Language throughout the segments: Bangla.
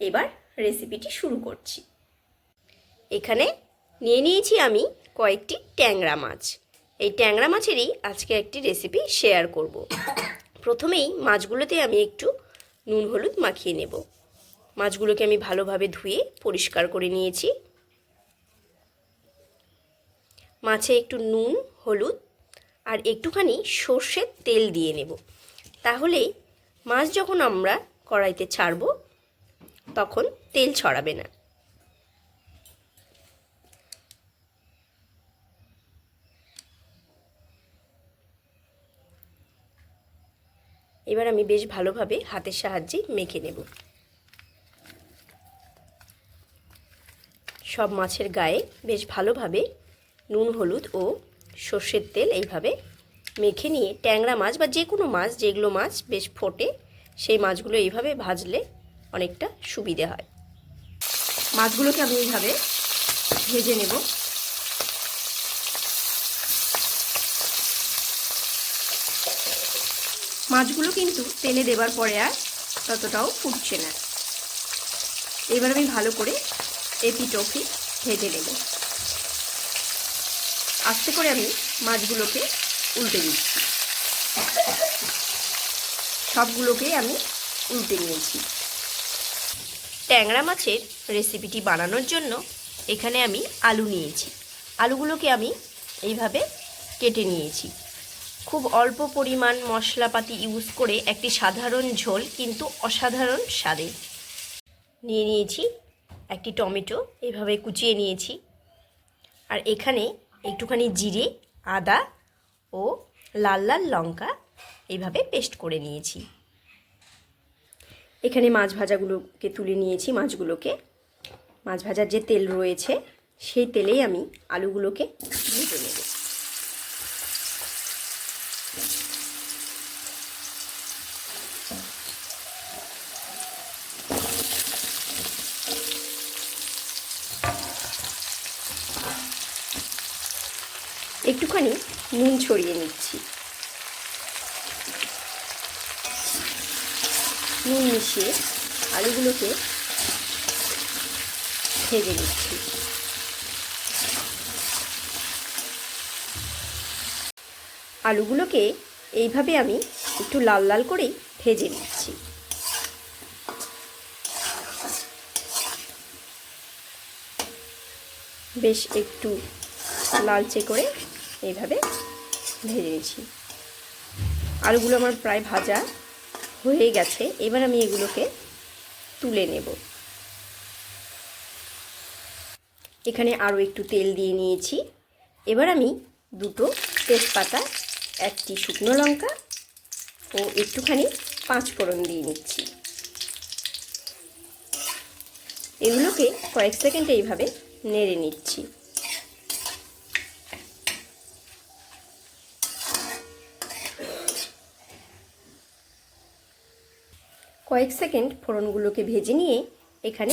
এবার রেসিপিটি শুরু করছি। এখানে নিয়ে নিয়েছি আমি কয়েকটি ট্যাংরা মাছ। এই ট্যাংরা মাছেরই আজকে একটি রেসিপি শেয়ার করব। প্রথমেই মাছগুলোতে আমি একটু নুন, হলুদ মাখিয়ে নেব। মাছগুলোকে আমি ভালোভাবে ধুয়ে পরিষ্কার করে নিয়েছি। মাছে একটু নুন, হলুদ আর একটুখানি সর্ষের তেল দিয়ে নেব। তাহলেই মাছ যখন আমরা কড়াইতে ছাড়বো তখন তেল ছড়াবে না। এবার আমি বেশ ভালোভাবে হাতের সাহায্যে মেখে নেব। সব মাছের গায়ে বেশ ভালোভাবে নুন, হলুদ ও সর্ষের তেল এইভাবে মেখে নিয়ে ট্যাংরা মাছ বা যে কোনো মাছ, যেগুলো মাছ বেশ ফোটে, সেই মাছগুলো এইভাবে ভাজলে অনেকটা সুবিধে হয়। মাছগুলোকে আমি এইভাবে ভেজে নেব। মাছগুলো কিন্তু তেলে দেবার পরে আর ততটাও ফুটছে না। এবার আমি ভালো করে এপি টপি ভেজে নেব। আস্তে করে আমি মাছগুলোকে উল্টে দিচ্ছি সবগুলোকেই আমি উল্টে নিয়েছি। ট্যাংরা মাছের রেসিপিটি বানানোর জন্য এখানে আমি আলু নিয়েছি। আলুগুলোকে আমি এইভাবে কেটে নিয়েছি। খুব অল্প পরিমাণ মশলাপাতি ইউজ করে একটি সাধারণ ঝোল কিন্তু অসাধারণ স্বাদে। নিয়ে নিয়েছি একটি টমেটো এইভাবে কুচিয়ে নিয়েছি। আর এখানে একটুখানি জিরে, আদা ও লাল লাল লঙ্কা এইভাবে পেস্ট করে নিয়েছি। এখানে মাছ ভাজাগুলোকে তুলে নিয়েছি, মাছগুলোকে। মাছ ভাজার যে তেল রয়েছে, সেই তেলেই আমি আলুগুলোকে ভেজে নেব একটুখানি নুন ছড়িয়ে নিচ্ছি। নুন মিশিয়ে আলুগুলোকে ভেজে নিচ্ছি। আলুগুলোকে এইভাবে আমি একটু লাল লাল করেই ভেজে নিচ্ছি। বেশ একটু লালচে করে এইভাবে ভেজে নিচ্ছি। আলুগুলো আমার প্রায় ভাজা হয়ে গেছে, এবার আমি এগুলোকে তুলে নেব। এখানে আরও একটু তেল দিয়ে নিয়েছি। এবার আমি দুটো তেজপাতা, একটি শুকনো লঙ্কা ও একটুখানি পাঁচ ফোড়ন দিয়ে নিচ্ছি। এগুলোকে কয়েক সেকেন্ড এইভাবে নেড়ে নিচ্ছি। কয়েক সেকেন্ড ফোড়নগুলোকে ভেজে নিয়ে এখানে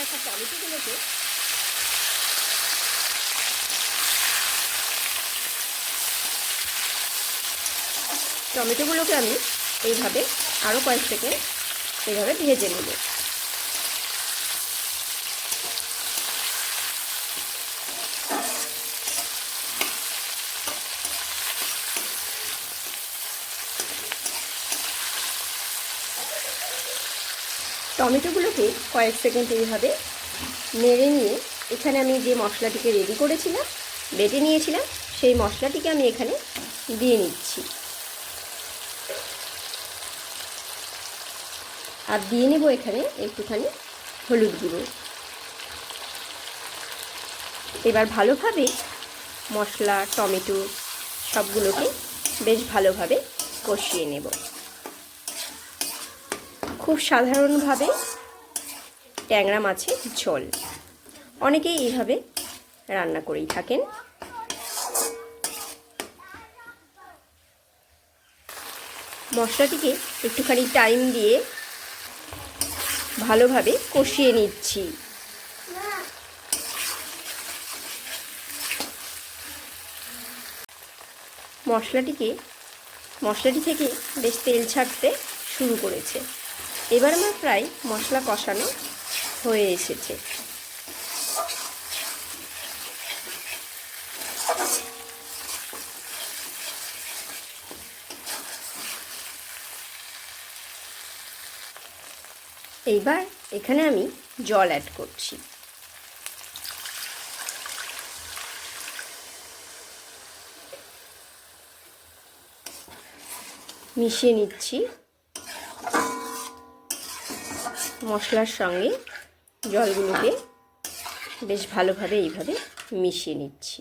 রাখা টমেটোগুলোকে টমেটোগুলোকে আমি এইভাবে আরও কয়েক সেকেন্ড এইভাবে ভেজে নেব। টমেটোগুলোকে কয়েক সেকেন্ড এইভাবে নেড়ে নিয়ে এখানে আমি যে মশলাটিকে রেডি করেছিলাম, বেটে নিয়েছিলাম, সেই মশলাটিকে আমি এখানে দিয়ে নিচ্ছি। আর দিয়ে নেব এখানে একটুখানি হলুদ গুঁড়ো। এবার ভালোভাবে মশলা, টমেটো সবগুলোকে বেশ ভালোভাবে কষিয়ে নেব। খুব সাধারণভাবে ট্যাংরা মাছের ঝোল। অনেকেই এইভাবে রান্না করেই থাকেন। মশলাটিকে একটুখানি টাইম দিয়ে ভালোভাবে কষিয়ে নিচ্ছি। মশলাটিকে, মশলাটি থেকে বেশ তেল ছাড়তে শুরু করেছে। এবার আমার প্রায় মশলা কষানো হয়ে এসেছে। এইবার এখানে আমি জল অ্যাড করছি। মিশিয়ে নিচ্ছি। মশলার সঙ্গে জলগুলোকে বেশ ভালোভাবে এইভাবে মিশিয়ে নিচ্ছি।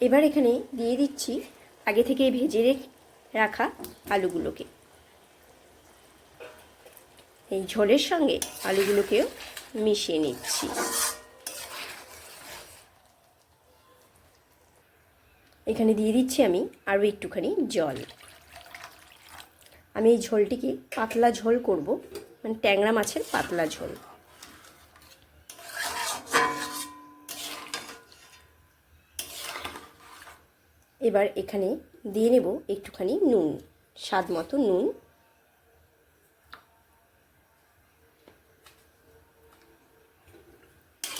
এবার এখানে দিয়ে দিচ্ছি আগে থেকে ভেজে রেখে আলুগুলোকে। এই ঝোলের সঙ্গে আলুগুলোকেও মিশিয়ে নিচ্ছি। এখানে দিয়ে দিচ্ছি আমি আরও একটুখানি জল। আমি এই ঝোলটিকে পাতলা ঝোল করব? মানে ট্যাংরা মাছের পাতলা ঝোল। এবার এখানে দিয়ে নেব একটুখানি নুন, স্বাদ মতো নুন।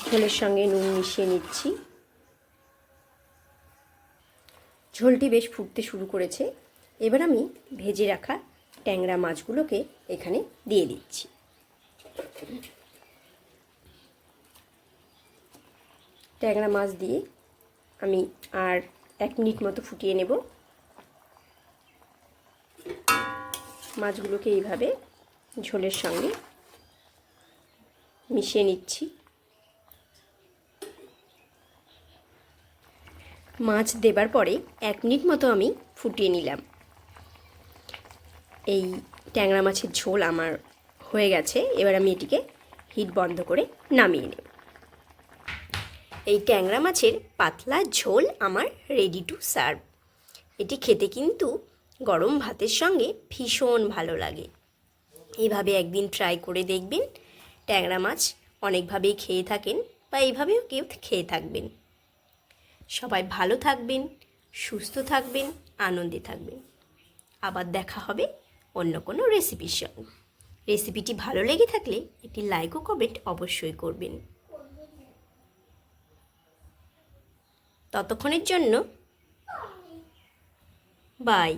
ঝোলের সঙ্গে নুন মিশিয়ে নিচ্ছি। ঝোলটি বেশ ফুটতে শুরু করেছে। এবার আমি ভেজে রাখা ট্যাংরা মাছগুলোকে এখানে দিয়ে দিচ্ছি। ট্যাংরা মাছ দিয়ে আমি আর এক মিনিট মতো ফুটিয়ে নেব। মাছগুলোকে এইভাবে ঝোলের সঙ্গে মিশিয়ে নিচ্ছি। মাছ দেবার পরে এক মিনিট মতো আমি ফুটিয়ে নিলাম। এই ট্যাংরা মাছের ঝোল আমার হয়ে গেছে। এবার আমি এটিকে হিট বন্ধ করে নামিয়ে নেব। এই ট্যাংরা মাছের পাতলা ঝোল আমার রেডি টু সার্ভ এটি খেতে কিন্তু গরম ভাতের সঙ্গে ভীষণ ভালো লাগে। এভাবে একদিন ট্রাই করে দেখবেন, ট্যাংরা মাছ অনেকভাবেই খেয়ে থাকেন বা এইভাবেও কেউ খেয়ে থাকবেন। সবাই ভালো থাকবেন, সুস্থ থাকবেন, আনন্দে থাকবেন। আবার দেখা হবে অন্য কোনো রেসিপির সঙ্গে। রেসিপিটি ভালো লেগে থাকলে একটি লাইক ও কমেন্ট অবশ্যই করবেন। ততক্ষণের জন্য বাই